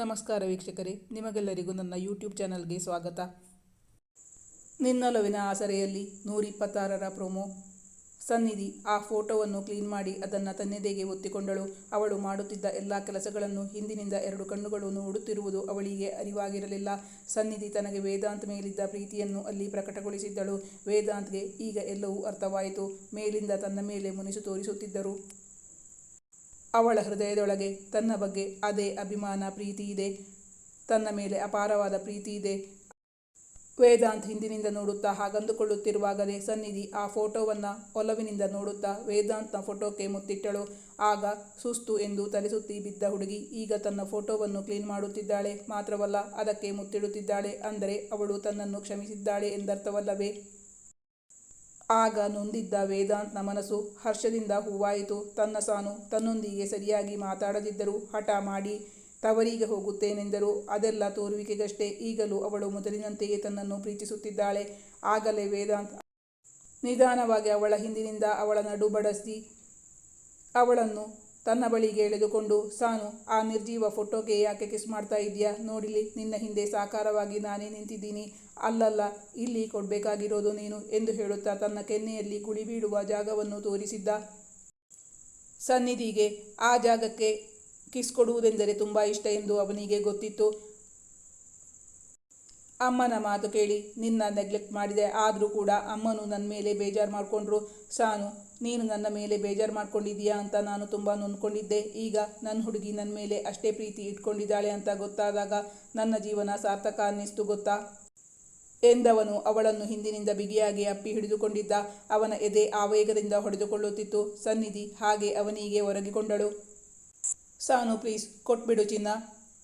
ನಮಸ್ಕಾರ ವೀಕ್ಷಕರೇ, ನಿಮಗೆಲ್ಲರಿಗೂ ನನ್ನ ಯೂಟ್ಯೂಬ್ ಚಾನಲ್ಗೆ ಸ್ವಾಗತ. ನಿನ್ನೊಲವಿನ ಆಸರೆಯಲ್ಲಿ ನೂರಿಪ್ಪತ್ತಾರರ ಪ್ರೊಮೋ. ಸನ್ನಿಧಿ ಆ ಫೋಟೋವನ್ನು ಕ್ಲೀನ್ ಮಾಡಿ ಅದನ್ನು ತನ್ನೆದೆಗೆ ಒತ್ತಿಕೊಂಡಳು ಅವಳು ಮಾಡುತ್ತಿದ್ದ ಎಲ್ಲ ಕೆಲಸಗಳನ್ನು ಹಿಂದಿನಿಂದ ಎರಡು ಕಣ್ಣುಗಳು ನೋಡುತ್ತಿರುವುದು ಅವಳಿಗೆ ಅರಿವಾಗಿರಲಿಲ್ಲ. ಸನ್ನಿಧಿ ತನಗೆ ವೇದಾಂತ್ ಮೇಲಿದ್ದ ಪ್ರೀತಿಯನ್ನು ಅಲ್ಲಿ ಪ್ರಕಟಗೊಳಿಸಿದ್ದಳು. ವೇದಾಂತ್ಗೆ ಈಗ ಎಲ್ಲವೂ ಅರ್ಥವಾಯಿತು. ಮೇಲಿಂದ ತನ್ನ ಮೇಲೆ ಮುನಿಸು ತೋರಿಸುತ್ತಿದ್ದರು. ಅವಳ ಹೃದಯದೊಳಗೆ ತನ್ನ ಬಗ್ಗೆ ಅದೇ ಅಭಿಮಾನ ಪ್ರೀತಿ ಇದೆ. ತನ್ನ ಮೇಲೆ ಅಪಾರವಾದ ಪ್ರೀತಿ ಇದೆ. ವೇದಾಂತ್ ಹಿಂದಿನಿಂದ ನೋಡುತ್ತಾ ಹಾಗಂದುಕೊಳ್ಳುತ್ತಿರುವಾಗಲೇ ಸನ್ನಿಧಿ ಆ ಫೋಟೋವನ್ನು ಒಲವಿನಿಂದ ನೋಡುತ್ತಾ ವೇದಾಂತ್ನ ಫೋಟೋಕ್ಕೆ ಮುತ್ತಿಟ್ಟಳು. ಆಗ ಸುಸ್ತು ಎಂದು ತಲೆಸುತ್ತಿ ಬಿದ್ದ ಹುಡುಗಿ ಈಗ ತನ್ನ ಫೋಟೋವನ್ನು ಕ್ಲೀನ್ ಮಾಡುತ್ತಿದ್ದಾಳೆ. ಮಾತ್ರವಲ್ಲ ಅದಕ್ಕೆ ಮುತ್ತಿಡುತ್ತಿದ್ದಾಳೆ. ಅಂದರೆ ಅವಳು ತನ್ನನ್ನು ಕ್ಷಮಿಸಿದ್ದಾಳೆ ಎಂದರ್ಥವಲ್ಲವೇ? ಆಗ ನೊಂದಿದ್ದ ವೇದಾಂತ್ನ ಮನಸ್ಸು ಹರ್ಷದಿಂದ ಹೂವಾಯಿತು. ತನ್ನ ಸಾನು ತನ್ನೊಂದಿಗೆ ಸರಿಯಾಗಿ ಮಾತಾಡದಿದ್ದರೂ ಹಠ ಮಾಡಿ ತವರಿಗೆ ಹೋಗುತ್ತೇನೆಂದರು. ಅದೆಲ್ಲ ತೋರುವಿಕೆಗಷ್ಟೇ. ಈಗಲೂ ಅವಳು ಮೊದಲಿನಂತೆಯೇ ತನ್ನನ್ನು ಪ್ರೀತಿಸುತ್ತಿದ್ದಾಳೆ. ಆಗಲೇ ವೇದಾಂತ್ ನಿಧಾನವಾಗಿ ಅವಳ ಹಿಂದಿನಿಂದ ಅವಳ ನಡು ಬಡಿಸಿ ಅವಳನ್ನು ತನ್ನ ಬಳಿಗೆ ಎಳೆದುಕೊಂಡು, ಸಾನು, ಆ ನಿರ್ಜೀವ ಫೋಟೋಗೆ ಯಾಕೆ ಕಿಸ್ ಮಾಡ್ತಾ ಇದೆಯಾ ನೋಡಿಲಿ ನಿನ್ನ ಹಿಂದೆ ಸಾಕಾರವಾಗಿ ನಾನೇ ನಿಂತಿದ್ದೀನಿ. ಅಲ್ಲಲ್ಲ, ಇಲ್ಲಿ ಕೊಡಬೇಕಾಗಿರೋದು ನೀನು, ಎಂದು ಹೇಳುತ್ತಾ ತನ್ನ ಕೆನ್ನೆಯಲ್ಲಿ ಕುಳಿಬೀಡುವ ಜಾಗವನ್ನು ತೋರಿಸಿದ್ದ. ಸನ್ನಿಧಿಗೆ ಆ ಜಾಗಕ್ಕೆ ಕಿಸ್ ಕೊಡುವುದೆಂದರೆ ತುಂಬ ಇಷ್ಟ ಎಂದು ಅವನಿಗೆ ಗೊತ್ತಿತ್ತು. ಅಮ್ಮನ ಮಾತು ಕೇಳಿ ನಿನ್ನ ನೆಗ್ಲೆಕ್ಟ್ ಮಾಡಿದೆ, ಆದರೂ ಕೂಡ ಅಮ್ಮನು ನನ್ನ ಮೇಲೆ ಬೇಜಾರು ಮಾಡಿಕೊಂಡ್ರು. ಸಾನು, ನೀನು ನನ್ನ ಮೇಲೆ ಬೇಜಾರು ಮಾಡ್ಕೊಂಡಿದ್ದೀಯಾ ಅಂತ ನಾನು ತುಂಬ ನೊಂದ್ಕೊಂಡಿದ್ದೆ ಈಗ ನನ್ನ ಹುಡುಗಿ ನನ್ನ ಮೇಲೆ ಅಷ್ಟೇ ಪ್ರೀತಿ ಇಟ್ಕೊಂಡಿದ್ದಾಳೆ ಅಂತ ಗೊತ್ತಾದಾಗ ನನ್ನ ಜೀವನ ಸಾರ್ಥಕ ಅನ್ನಿಸ್ತು ಗೊತ್ತಾ? ಎಂದವನು ಅವಳನ್ನು ಹಿಂದಿನಿಂದ ಬಿಗಿಯಾಗಿ ಅಪ್ಪಿ ಹಿಡಿದುಕೊಂಡಿದ್ದ. ಅವನ ಎದೆ ಆವೇಗದಿಂದ ಹೊಡೆದುಕೊಳ್ಳುತ್ತಿತ್ತು. ಸನ್ನಿಧಿ ಹಾಗೆ ಅವನಿಗೆ ಒರಗಿಕೊಂಡಳು. ಸಾನು ಪ್ಲೀಸ್ ಕೊಟ್ಬಿಡು ಚಿನ್ನ.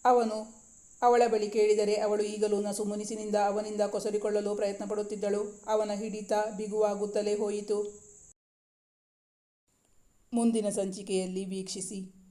ಅವನು ಅವಳ ಬಳಿ ಕೇಳಿದರೆ ಅವಳು ಈಗಲೂ ನಸು ಮುನಿಸಿನಿಂದ ಅವನಿಂದ ಕೊಸರಿಕೊಳ್ಳಲು ಪ್ರಯತ್ನ ಪಡುತ್ತಿದ್ದಳು ಅವನ ಹಿಡಿತ ಬಿಗುವಾಗುತ್ತಲೇ ಹೋಯಿತು. ಮುಂದಿನ ಸಂಚಿಕೆಯಲ್ಲಿ ವೀಕ್ಷಿಸಿ.